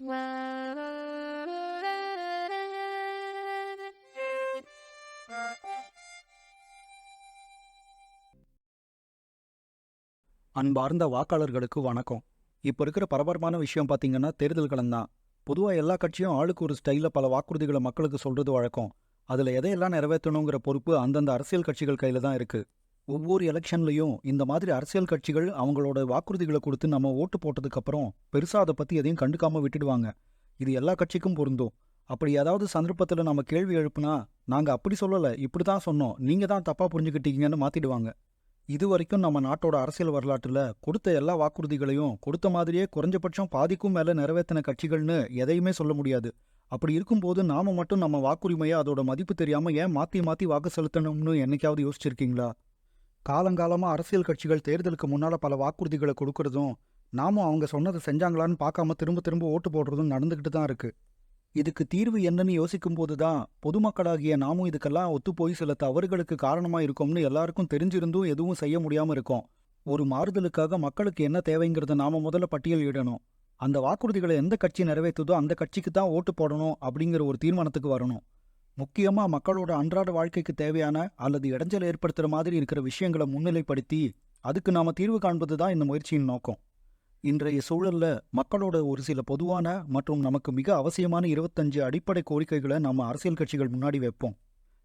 அன்பார்ந்த வாக்காளர்களுக்கு வணக்கம். இப்போ இருக்கிற பரபரமான விஷயம் பார்த்தீங்கன்னா தேர்தல் தான். பொதுவாக எல்லா கட்சியும் ஆளுக்கு ஒரு ஸ்டைலில் பல வாக்குறுதிகளை மக்களுக்கு சொல்றது வழக்கம். அதில் எதையெல்லாம் நிறைவேற்றணுங்கிற பொறுப்பு அந்தந்த அரசியல் கட்சிகள் கையில் தான் இருக்கு. ஒவ்வொரு எலெக்ஷன்லையும் இந்த மாதிரி அரசியல் கட்சிகள் அவங்களோட வாக்குறுதிகளை கொடுத்து நம்ம ஓட்டு போட்டதுக்கப்புறம் பெருசாக அதை பற்றி எதையும் கண்டுக்காம விட்டுடுவாங்க. இது எல்லா கட்சிக்கும் பொருந்தும். அப்படி ஏதாவது சந்தர்ப்பத்தில் நம்ம கேள்வி எழுப்புனா நாங்கள் அப்படி சொல்லலை இப்படி தான் சொன்னோம் நீங்கள் தான் தப்பாக புரிஞ்சுக்கிட்டீங்கன்னு மாற்றிடுவாங்க இது வரைக்கும் நம்ம நாட்டோட அரசியல் வரலாற்றில் கொடுத்த எல்லா வாக்குறுதிகளையும் கொடுத்த மாதிரியே குறைஞ்சபட்சம் பாதிக்கும் மேல நிறைவேற்றின கட்சிகள்னு எதையுமே சொல்ல முடியாது. அப்படி இருக்கும்போது நாம மட்டும் நம்ம வாக்குரிமையை அதோட மதிப்பு தெரியாம ஏன் மாத்தி மாத்தி வாக்கு செலுத்தணும்னு என்னைக்காவது யோசிச்சிருக்கீங்களா? காலங்காலமா அரசியல் கட்சிகள் தேர்தலுக்கு முன்னால பல வாக்குறுதிகளை கொடுக்கறதும் நாமும் அவங்க சொன்னதை செஞ்சாங்களான்னு பார்க்காம திரும்ப திரும்ப ஓட்டு போடுறதும் நடந்துக்கிட்டு தான் இருக்கு. இதுக்கு தீர்வு என்னன்னு யோசிக்கும்போது தான் பொதுமக்களாகிய நாமும் இதுக்கெல்லாம் ஒத்துப்போய் சில தவறுகளுக்கு காரணமா இருக்கோம்னு எல்லாருக்கும் தெரிஞ்சிருந்தும் எதுவும் செய்ய முடியாம இருக்கோம். ஒரு மாறுதலுக்காக மக்களுக்கு என்ன தேவைங்கிறத நாம முதல்ல பட்டியலிடணும் அந்த வாக்குறுதிகளை எந்த கட்சி நிறைவேற்றுதோ அந்த கட்சிக்கு தான் ஓட்டு போடணும் அப்படிங்கிற ஒரு தீர்மானத்துக்கு வரணும். முக்கியமா மக்களோட அன்றாட வாழ்க்கைக்கு தேவையான அல்லது இடைஞ்சல் ஏற்படுத்துற மாதிரி இருக்கிற விஷயங்களை முன்னிலைப்படுத்தி அதுக்கு நாம தீர்வு காண்பது தான் இந்த முயற்சியின் நோக்கம். இன்றைய சூழல்ல மக்களோட ஒரு சில பொதுவான மற்றும் நமக்கு மிக அவசியமான இருபத்தஞ்சு அடிப்படை கோரிக்கைகளை நம்ம அரசியல் கட்சிகள் முன்னாடி வைப்போம்.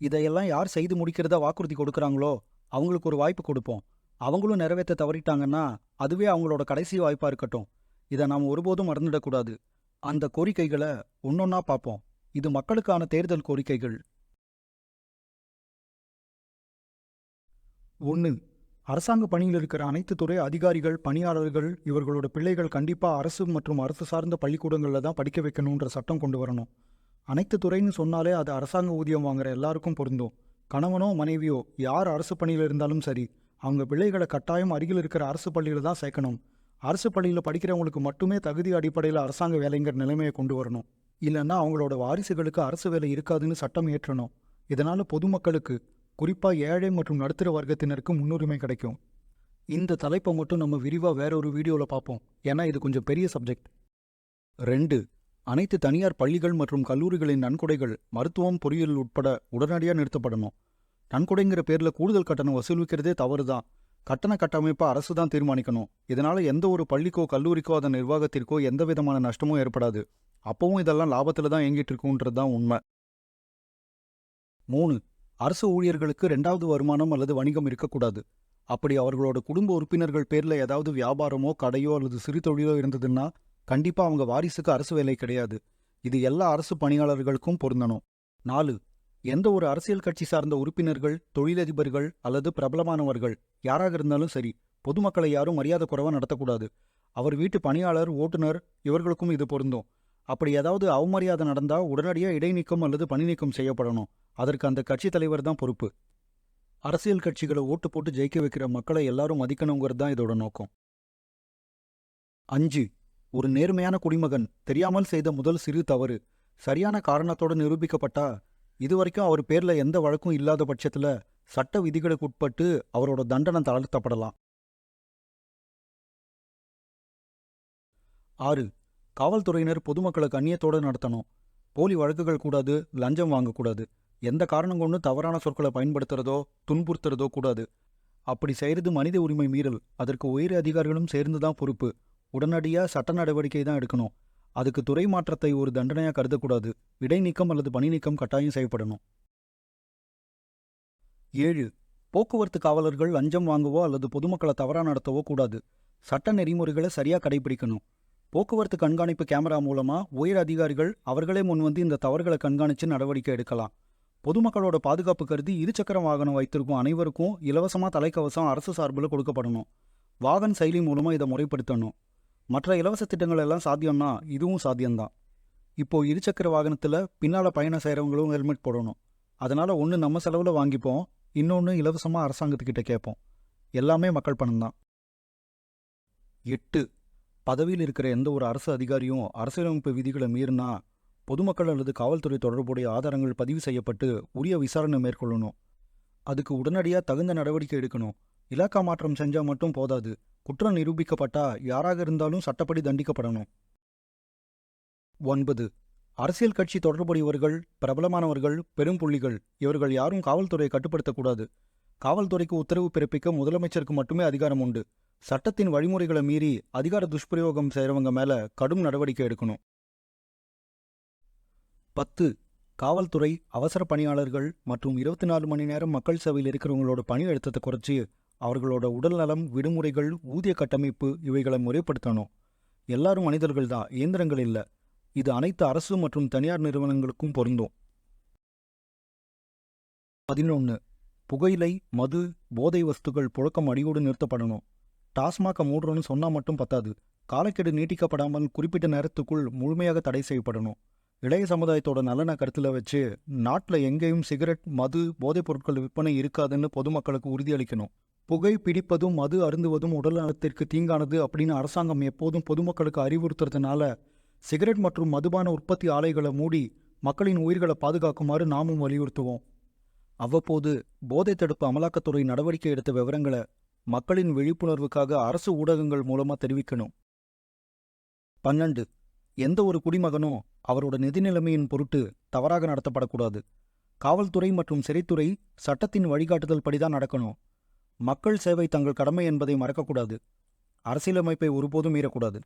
இதையெல்லாம் யார் செய்து முடிக்கிறதா வாக்குறுதி கொடுக்கறாங்களோ அவங்களுக்கு ஒரு வாய்ப்பு கொடுப்போம். அவங்களும் நிறைவேற்ற தவறிட்டாங்கன்னா அதுவே அவங்களோட கடைசி வாய்ப்பா இருக்கட்டும். இதை நாம் ஒருபோதும் மறந்துடக்கூடாது. அந்த கோரிக்கைகளை ஒன்னொன்னா பார்ப்போம். இது மக்களுக்கான தேர்தல் கோரிக்கைகள். ஒன்று அரசாங்க பணியில் இருக்கிற அனைத்து துறை அதிகாரிகள் பணியாளர்கள் இவர்களோட பிள்ளைகள் கண்டிப்பா அரசு மற்றும் அரசு சார்ந்த பள்ளிக்கூடங்களில் தான் படிக்க வைக்கணுன்ற சட்டம் கொண்டு வரணும். அனைத்து துறைன்னு சொன்னாலே அது அரசாங்க ஊதியம் வாங்குற எல்லாருக்கும் பொருந்தும். கணவனோ மனைவியோ யார் அரசு பணியில் இருந்தாலும் சரி அவங்க பிள்ளைகளை கட்டாயம் அருகில் இருக்கிற அரசு பள்ளியில் தான் சேர்க்கணும். அரசு பள்ளியில் படிக்கிறவங்களுக்கு மட்டுமே தகுதி அடிப்படையில் அரசாங்க வேலைங்கிற நிலைமையை கொண்டு வரணும். இல்லைன்னா அவங்களோட வாரிசுகளுக்கு அரசு வேலை இருக்காதுன்னு சட்டம் ஏற்றணும் இதனால பொதுமக்களுக்கு குறிப்பா ஏழை மற்றும் நடுத்தர வர்க்கத்தினருக்கு முன்னுரிமை கிடைக்கும். இந்த தலைப்பை மட்டும் நம்ம விரிவா வேற ஒரு வீடியோல பார்ப்போம். ஏன்னா இது கொஞ்சம் பெரிய சப்ஜெக்ட். ரெண்டு அனைத்து தனியார் பள்ளிகள் மற்றும் கல்லூரிகளின் நன்கொடைகள் மருத்துவம் பொறியியல் உட்பட உடனடியாக நிறுத்தப்படணும். நன்கொடைங்கிற பேர்ல கூடுதல் கட்டணம் வசூலிக்கிறதே தவறுதான். கட்டண கட்டமைப்பை அரசு தான் தீர்மானிக்கணும். இதனால எந்த ஒரு பள்ளிக்கோ கல்லூரிக்கோ அதன் நிர்வாகத்திற்கோ எந்த விதமான நஷ்டமும் ஏற்படாது. அப்பவும் இதெல்லாம் லாபத்துல தான் இயங்கிட்டு இருக்குன்றது தான் உண்மை. மூணு அரசு ஊழியர்களுக்கு ரெண்டாவது வருமானம் அல்லது வணிகம் இருக்கக்கூடாது. அப்படி அவர்களோட குடும்ப உறுப்பினர்கள் பேர்ல ஏதாவது வியாபாரமோ கடையோ அல்லது சிறு தொழிலோ இருந்ததுன்னா கண்டிப்பா அவங்க வாரிசுக்கு அரசு வேலை கிடையாது. இது எல்லா அரசு பணியாளர்களுக்கும் பொருந்தணும். நாலு எந்த ஒரு அரசியல் கட்சி சார்ந்த உறுப்பினர்கள் தொழிலதிபர்கள் அல்லது பிரபலமானவர்கள் யாராக இருந்தாலும் சரி பொதுமக்களை யாரும் மரியாதை குறைவாக நடத்தக்கூடாது. அவர் வீட்டு பணியாளர் ஓட்டுநர் இவர்களுக்கும் இது பொருந்தும். அப்படி ஏதாவது அவமரியாதை நடந்தா உடனடியாக இடைநீக்கம் அல்லது பணி நீக்கம் செய்யப்படணும். அதற்கு அந்த கட்சி தலைவர் தான் பொறுப்பு. அரசியல் கட்சிகளை ஓட்டு போட்டு ஜெயிக்க வைக்கிற மக்களை எல்லாரும் மதிக்கணுங்கிறது தான் இதோட நோக்கம். அஞ்சு ஒரு நேர்மையான குடிமகன் தெரியாமல் செய்த முதல் சிறு தவறு. சரியான காரணத்தோட நிரூபிக்கப்பட்டா இதுவரைக்கும் அவர் பேர்ல எந்த வழக்கும் இல்லாத பட்சத்துல சட்ட விதிகளுக்கு உட்பட்டு அவரோட தண்டனை தளர்த்தப்படலாம். ஆறு காவல்துறையினர் பொதுமக்களை கண்ணியத்தோடு நடத்தணும். போலி வழக்குகள் கூடாது லஞ்சம் வாங்கக்கூடாது. எந்த காரணம் கொண்டு தவறான சொற்களை பயன்படுத்துறதோ துன்புறுத்துறதோ கூடாது. அப்படி செய்யறது மனித உரிமை மீறல். அதற்கு உயர் அதிகாரிகளும் சேர்ந்து தான் பொறுப்பு. உடனடியா சட்ட நடவடிக்கை தான் எடுக்கணும். அதுக்கு துறை மாற்றத்தை ஒரு தண்டனையா கருதக்கூடாது. இடைநீக்கம் அல்லது பணி நீக்கம் கட்டாயம் செய்யப்படணும். ஏழு. போக்குவரத்து காவலர்கள் லஞ்சம் வாங்கவோ அல்லது பொதுமக்களை தவறா நடத்தவோ கூடாது. சட்ட நெறிமுறைகளை சரியா கடைபிடிக்கணும். போக்குவரத்து கண்காணிப்பு கேமரா மூலமா உயர் அதிகாரிகள் அவர்களே முன்வந்து இந்த தவறுகளை கண்காணிச்சு நடவடிக்கை எடுக்கலாம். பொதுமக்களோட பாதுகாப்பு கருதி இருசக்கர வாகனம் வைத்திருக்கும் அனைவருக்கும் இலவசமா தலைக்கவசம் அரசு சார்பில் கொடுக்கப்படணும். வாகன் செயலி மூலமா இதை முறைப்படுத்தணும். மற்ற இலவச திட்டங்கள் எல்லாம் சாத்தியம்னா இதுவும் சாத்தியம்தான். இப்போ இருசக்கர வாகனத்துல பின்னால பயணம் செய்றவங்களும் ஹெல்மெட் போடணும். அதனால ஒன்று நம்ம செலவுல வாங்கிப்போம் இன்னொன்று இலவசமா அரசாங்கத்துக்கிட்ட கேட்போம். எல்லாமே மக்கள் பணம் தான் எட்டு பதவியில் இருக்கிற எந்த ஒரு அரசு அதிகாரியும் அரசியலமைப்பு விதிகளை மீறினா பொதுமக்கள் அல்லது காவல்துறை தொடர்புடைய ஆதாரங்கள் பதிவு செய்யப்பட்டு உரிய விசாரணை மேற்கொள்ளணும். அதுக்கு உடனடியாக தகுந்த நடவடிக்கை எடுக்கணும். இலாக்கா மாற்றம் செஞ்சா மட்டும் போதாது. குற்றம் நிரூபிக்கப்பட்டா யாராக இருந்தாலும் சட்டப்படி தண்டிக்கப்படணும். ஒன்பது. அரசியல் கட்சி தொடர்புடையவர்கள் பிரபலமானவர்கள் பெரும்புள்ளிகள் இவர்கள் யாரும் காவல்துறையை கட்டுப்படுத்தக்கூடாது. காவல்துறைக்கு உத்தரவு பிறப்பிக்க முதலமைச்சருக்கு மட்டுமே அதிகாரம் உண்டு. சட்டத்தின் வழிமுறைகளை மீறி அதிகார துஷ்பிரயோகம் செய்கிறவங்க மேல கடும் நடவடிக்கை எடுக்கணும். பத்து காவல்துறை அவசர பணியாளர்கள் மற்றும் இருபத்தி நாலு மணி நேரம் மக்கள் சேவையில் இருக்கிறவங்களோட பணி அழுத்தத்தை குறைச்சி அவர்களோட உடல்நலம் விடுமுறைகள் ஊதிய கட்டமைப்பு இவைகளை முறைப்படுத்தணும். எல்லாரும் மனிதர்கள் தான் இயந்திரங்கள் இல்லை. இது அனைத்து அரசு மற்றும் தனியார் நிறுவனங்களுக்கும் பொருந்தும். பதினொன்று புகையிலை மது போதை வஸ்துக்கள் புழக்கம் அடியோடு நிறுத்தப்படணும். டாஸ்மாக மூடுறோன்னு சொன்னா மட்டும் பத்தாது. காலக்கெடு நீட்டிக்கப்படாமல் குறிப்பிட்ட நேரத்துக்குள் முழுமையாக தடை செய்யப்படணும். இளைய சமுதாயத்தோட நலனை கருத்தில் வச்சு நாட்டில் எங்கேயும் சிகரெட் மது போதைப் பொருட்கள் விற்பனை இருக்காதுன்னு பொதுமக்களுக்கு உறுதியளிக்கணும். புகை பிடிப்பதும் மது அருந்துவதும் உடல் நலத்திற்கு தீங்கானது அப்படின்னு அரசாங்கம் எப்போதும் பொதுமக்களுக்கு அறிவுறுத்துறதுனால சிகரெட் மற்றும் மதுபான உற்பத்தி ஆலைகளை மூடி மக்களின் உயிர்களை பாதுகாக்குமாறு நாமும் வலியுறுத்துவோம். அவ்வப்போது போதை தடுப்பு அமலாக்கத்துறை நடவடிக்கை எடுத்த விவரங்களை மக்களின் விழிப்புணர்வுக்காக அரசு ஊடகங்கள் மூலமா தெரிவிக்கணும். பன்னெண்டு எந்த ஒரு குடிமகனும் அவரோட நிதி நிலைமையின் பொருட்டு தவறாக நடத்தப்படக்கூடாது. காவல்துறை மற்றும் சிறைத்துறை சட்டத்தின் வழிகாட்டுதல் படிதான் நடக்கணும். மக்கள் சேவை தங்கள் கடமை என்பதை மறக்கக்கூடாது. அரசியலமைப்பை ஒருபோதும் மீறக்கூடாது.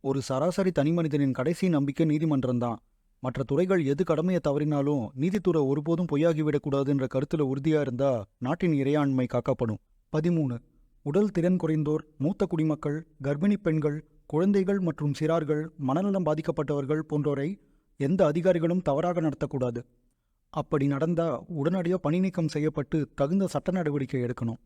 ஒரு சராசரி தனிமனிதனின் கடைசி நம்பிக்கை நீதிமன்றம்தான் மற்ற துறைகள் எது கடமையை தவறினாலும் நீதித்துறை ஒருபோதும் பொய்யாகிவிடக்கூடாதுன்ற கருத்துல உறுதியா இருந்தா நாட்டின் இறையாண்மை காக்கப்படும். பதிமூணு உடல் திறன் குறைந்தோர் மூத்த குடிமக்கள் கர்ப்பிணி பெண்கள் குழந்தைகள் மற்றும் சிறார்கள் மனநலம் பாதிக்கப்பட்டவர்கள் போன்றோரை எந்த அதிகாரிகளும் தவறாக நடத்தக்கூடாது. அப்படி நடந்தா உடனடியாக பணி நீக்கம் செய்யப்பட்டு தகுந்த சட்ட நடவடிக்கை எடுக்கணும்.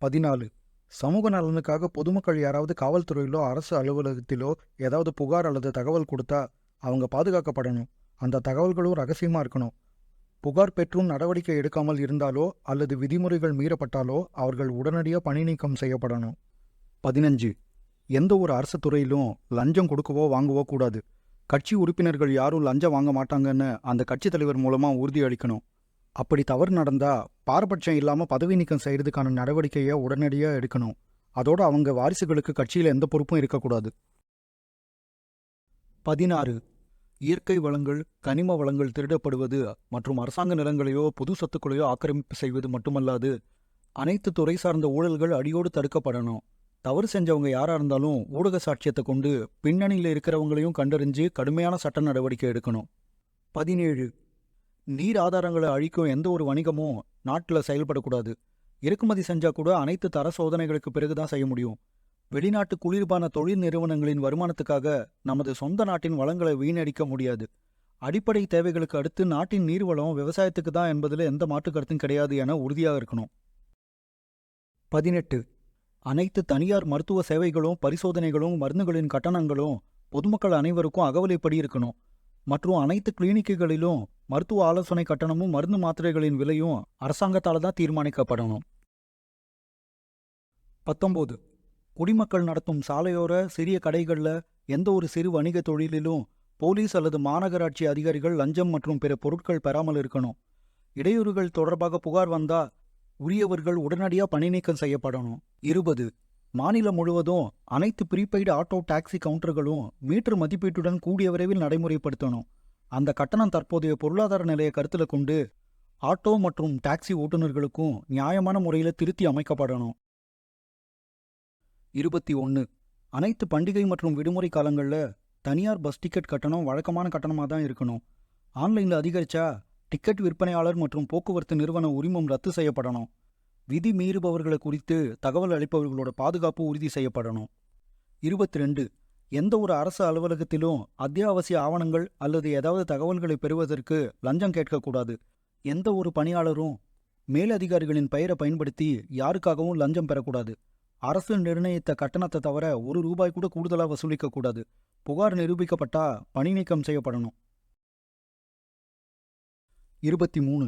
பதினாலு. சமூக நலனுக்காக பொதுமக்கள் யாராவது காவல்துறையிலோ அரசு அலுவலகத்திலோ ஏதாவது புகார் அல்லது தகவல் கொடுத்தா அவங்க பாதுகாக்கப்படணும். அந்த தகவல்களும் ரகசியமாக இருக்கணும். புகார் பெற்றும் நடவடிக்கை எடுக்காமல் இருந்தாலோ அல்லது விதிமுறைகள் மீறப்பட்டாலோ அவர்கள் உடனடியாக பணி நீக்கம் செய்யப்படணும். பதினஞ்சு. எந்த ஒரு அரசு துறையிலும் லஞ்சம் கொடுக்கவோ வாங்கவோ கூடாது. கட்சி உறுப்பினர்கள் யாரும் லஞ்சம் வாங்க மாட்டாங்கன்னு அந்த கட்சித் தலைவர் மூலமாக உறுதியளிக்கணும் அப்படி தவறு நடந்தா பாரபட்சம் இல்லாமல் பதவி நீக்கம் செய்யறதுக்கான நடவடிக்கையை உடனடியாக எடுக்கணும். அதோட அவங்க வாரிசுகளுக்கு கட்சியில் எந்த பொறுப்பும் இருக்கக்கூடாது. பதினாறு. இயற்கை வளங்கள் கனிம வளங்கள் திருடப்படுவது மற்றும் அரசாங்க நிலங்களையோ பொது சொத்துக்களையோ ஆக்கிரமிப்பு செய்வது மட்டுமல்லாது அனைத்து துறை சார்ந்த ஊழல்கள் அடியோடு தடுக்கப்படணும். தவறு செஞ்சவங்க யாரா இருந்தாலும் ஊடக சாட்சியத்தை கொண்டு பின்னணியில் இருக்கிறவங்களையும் கண்டறிஞ்சு கடுமையான சட்ட நடவடிக்கை எடுக்கணும். பதினேழு நீர் ஆதாரங்களை அழிக்கும் எந்த ஒரு வணிகமும் நாட்டில் செயல்படக்கூடாது. இறக்குமதி செஞ்சா கூட அனைத்து தர சோதனைகளுக்கு பிறகுதான் செய்ய முடியும். வெளிநாட்டு குளிர்பான தொழில் நிறுவனங்களின் வருமானத்துக்காக நமது சொந்த நாட்டின் வளங்களை வீணடிக்க முடியாது. அடிப்படை தேவைகளுக்கு அடுத்து நாட்டின் நீர்வளம் விவசாயத்துக்கு தான் என்பதில் எந்த மாற்று கருத்தும் கிடையாது என உறுதியாக இருக்கணும். பதினெட்டு. அனைத்து தனியார் மருத்துவ சேவைகளும் பரிசோதனைகளும் மருந்துகளின் கட்டணங்களும் பொதுமக்கள் அனைவருக்கும் அகவலைப்படி இருக்கணும். மற்றும் அனைத்து கிளினிக்குகளிலும் மருத்துவ ஆலோசனை கட்டணமும் மருந்து மாத்திரைகளின் விலையும் அரசாங்கத்தால் தான் தீர்மானிக்கப்படணும். பத்தொம்போது குடிமக்கள் நடத்தும் சாலையோர சிறிய கடைகளில் எந்த ஒரு சிறு வணிக தொழிலிலும் போலீஸ் அல்லது மாநகராட்சி அதிகாரிகள் லஞ்சம் மற்றும் பிற பொருட்கள் பெறாமல் இருக்கணும். இடையூறுகள் தொடர்பாக புகார் வந்தா உரியவர்கள் உடனடியாக பணி நீக்கம் செய்யப்படணும். இருபது மாநிலம் முழுவதும் அனைத்து ப்ரீபெய்டு ஆட்டோ டாக்ஸி கவுண்டர்களும் மீட்டர் மதிப்பீட்டுடன் கூடிய விரைவில் நடைமுறைப்படுத்தணும். அந்த கட்டணம் தற்போதைய பொருளாதார நிலையை கருத்தில் கொண்டு ஆட்டோ மற்றும் டாக்ஸி ஓட்டுநர்களுக்கும் நியாயமான முறையில் திருத்தி அமைக்கப்படணும். இருபத்தி ஒன்று அனைத்து பண்டிகை மற்றும் விடுமுறை காலங்களில் தனியார் பஸ் டிக்கெட் கட்டணம் வழக்கமான கட்டணமாக தான் இருக்கணும். ஆன்லைனில் அதிகரிச்சா டிக்கெட் விற்பனையாளர் மற்றும் போக்குவரத்து நிறுவன உரிமம் ரத்து செய்யப்படணும். விதி மீறுபவர்களை குறித்து தகவல் அளிப்பவர்களோட பாதுகாப்பு உறுதி செய்யப்படணும். இருபத்தி ரெண்டு. எந்த ஒரு அரசு அலுவலகத்திலும் அத்தியாவசிய ஆவணங்கள் அல்லது ஏதாவது தகவல்களை பெறுவதற்கு லஞ்சம் கேட்கக்கூடாது. எந்த ஒரு பணியாளரும் மேலதிகாரிகளின் பெயரை பயன்படுத்தி யாருக்காகவும் லஞ்சம் பெறக்கூடாது. அரசு நிர்ணயித்த கட்டணத்தை தவிர ஒரு ரூபாய் கூட கூடுதலாக வசூலிக்கக்கூடாது புகார் நிரூபிக்கப்பட்டா பணி நீக்கம் செய்யப்படணும். இருபத்தி மூணு.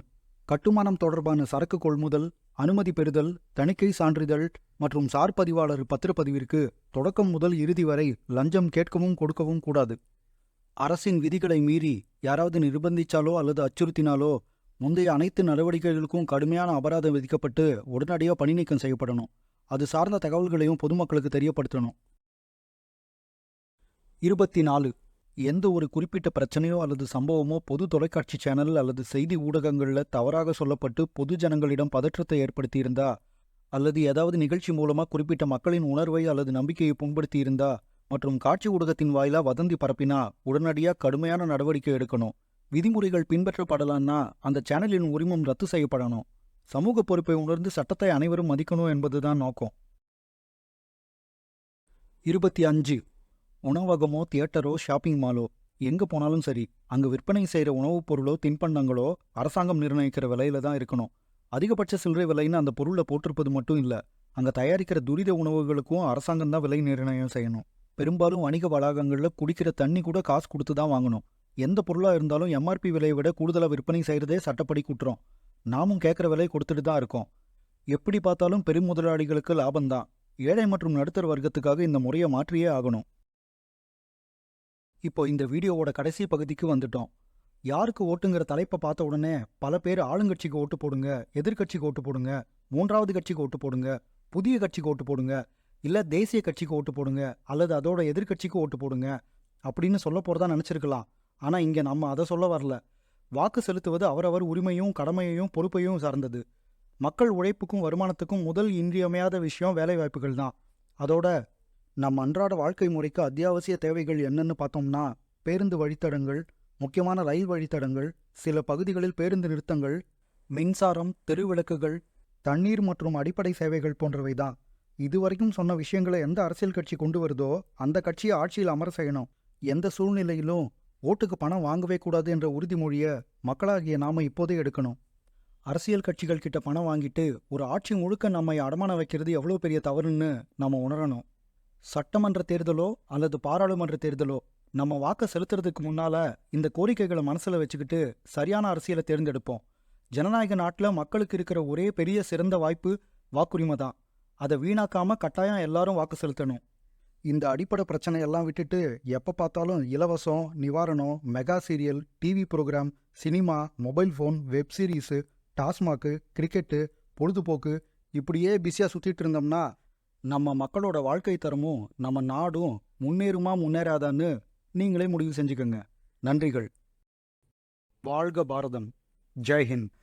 கட்டுமானம் தொடர்பான சரக்கு கொள்முதல் அனுமதி பெறுதல் தணிக்கை சான்றிதழ் மற்றும் சார் பதிவாளர் பத்திரப்பதிவிற்கு தொடக்கம் முதல் இறுதி வரை லஞ்சம் கேட்கவும் கொடுக்கவும் கூடாது. அரசின் விதிகளை மீறி யாராவது நிர்பந்திச்சாலோ அல்லது அச்சுறுத்தினாலோ முந்தைய அனைத்து நடவடிக்கைகளுக்கும் கடுமையான அபராதம் விதிக்கப்பட்டு உடனடியாக பணி நீக்கம் செய்யப்படணும். அது சார்ந்த தகவல்களையும் பொதுமக்களுக்கு தெரியப்படுத்தணும். இருபத்தி நாலு எந்த ஒரு குறிப்பிட்ட பிரச்சனையோ அல்லது சம்பவமோ பொது தொலைக்காட்சி சேனல் அல்லது செய்தி ஊடகங்களில் தவறாக சொல்லப்பட்டு பொது ஜனங்களிடம் பதற்றத்தை ஏற்படுத்தியிருந்தா அல்லது ஏதாவது நிகழ்ச்சி மூலமா குறிப்பிட்ட மக்களின் உணர்வை அல்லது நம்பிக்கையை புண்படுத்தியிருந்தா மற்றும் காட்சி ஊடகத்தின் வாயிலா வதந்தி பரப்பினா உடனடியாக கடுமையான நடவடிக்கை எடுக்கணும். விதிமுறைகள் பின்பற்றப்படலான்னா அந்த சேனலின் உரிமம் ரத்து செய்யப்படணும். சமூக பொறுப்பை உணர்ந்து சட்டத்தை அனைவரும் மதிக்கணும் என்பதுதான் நோக்கம். இருபத்தி அஞ்சு. உணவகமோ தியேட்டரோ ஷாப்பிங் மாலோ எங்க போனாலும் சரி அங்க விற்பனை செய்கிற உணவுப் பொருளோ தின்பண்டங்களோ அரசாங்கம் நிர்ணயிக்கிற விலையில தான் இருக்கணும். அதிகபட்ச சில்லறை விலைன்னு அந்த பொருளை போட்டிருப்பது மட்டும் இல்ல அங்க தயாரிக்கிற துரித உணவுகளுக்கும் அரசாங்கம் தான் விலை நிர்ணயம் செய்யணும். பெரும்பாலும் வணிக வளாகங்கள்ல குடிக்கிற தண்ணி கூட காசு கொடுத்து தான் வாங்கணும். எந்த பொருளா இருந்தாலும் எம்ஆர்பி விலையை விட கூடுதலா விற்பனை செய்கிறதே சட்டப்படி குற்றம். நாமும் கேட்குற விலை கொடுத்துட்டு தான் இருக்கோம். எப்படி பார்த்தாலும் பெரும் முதலாளிகளுக்கு லாபம்தான் ஏழை மற்றும் நடுத்தர வர்க்கத்துக்காக இந்த முறையை மாற்றியே ஆகணும். இப்போ இந்த வீடியோவோட கடைசி பகுதிக்கு வந்துட்டோம். யாருக்கு ஓட்டுங்கிற தலைப்பை பார்த்த உடனே பல பேர் ஆளுங்கட்சிக்கு ஓட்டு போடுங்க எதிர்க்கட்சிக்கு ஓட்டு போடுங்க மூன்றாவது கட்சிக்கு ஓட்டு போடுங்க புதிய கட்சிக்கு ஓட்டு போடுங்க இல்ல தேசிய கட்சிக்கு ஓட்டு போடுங்க அல்லது அதோட எதிர்க்கட்சிக்கு ஓட்டு போடுங்க அப்படின்னு சொல்ல போறதா நினைச்சிருக்கலாம். ஆனா இங்க நம்ம அதை சொல்ல வரல. வாக்கு செலுத்துவது அவரவர் உரிமையும் கடமையையும் பொறுப்பையும் சார்ந்தது. மக்கள் உழைப்புக்கும் வருமானத்துக்கும் முதல் இன்றியமையாத விஷயம் வேலைவாய்ப்புகள் தான். அதோட நம் அன்றாட வாழ்க்கை முறைக்கு அத்தியாவசிய தேவைகள் என்னன்னு பார்த்தோம்னா பேருந்து வழித்தடங்கள் முக்கியமான ரயில் வழித்தடங்கள் சில பகுதிகளில் பேருந்து நிறுத்தங்கள் மின்சாரம் தெருவிளக்குகள் தண்ணீர் மற்றும் அடிப்படை சேவைகள் போன்றவை தான். இதுவரைக்கும் சொன்ன விஷயங்களை எந்த அரசியல் கட்சி கொண்டு வருதோ அந்த கட்சியை ஆட்சியில் அமர செய்யணும். எந்த சூழ்நிலையிலும் ஓட்டுக்கு பணம் வாங்கவே கூடாது என்ற உறுதிமொழியை மக்களாகிய நாம இப்போதே எடுக்கணும். அரசியல் கட்சிகள் கிட்ட பணம் வாங்கிட்டு ஒரு ஆட்சி முழுக்க நம்மை அடமான வைக்கிறது எவ்வளோ பெரிய தவறுன்னு நம்ம உணரணும். சட்டமன்ற தேர்தலோ அல்லது பாராளுமன்ற தேர்தலோ நம்ம வாக்க செலுத்துறதுக்கு முன்னால இந்த கோரிக்கைகளை மனசுல வச்சுக்கிட்டு சரியான அரசியலை தேர்ந்தெடுப்போம். ஜனநாயக நாட்டில் மக்களுக்கு இருக்கிற ஒரே பெரிய சிறந்த வாய்ப்பு வாக்குரிமை தான். அதை வீணாக்காம கட்டாயம் எல்லாரும் வாக்கு செலுத்தணும். இந்த அடிப்படை பிரச்சனையெல்லாம் விட்டுட்டு எப்போ பார்த்தாலும் இலவசம் நிவாரணம் mega serial TV program cinema mobile phone web series TASMAC cricket பொழுதுபோக்கு இப்படியே பிஸியாக சுற்றிட்டு இருந்தோம்னா நம்ம மக்களோட வாழ்க்கை தரமும் நம்ம நாடும் முன்னேறுமா முன்னேறாதான்னு நீங்களே முடிவு செஞ்சுக்கோங்க. நன்றிகள். வாழ்க பாரதம். ஜெய் ஹிந்த்.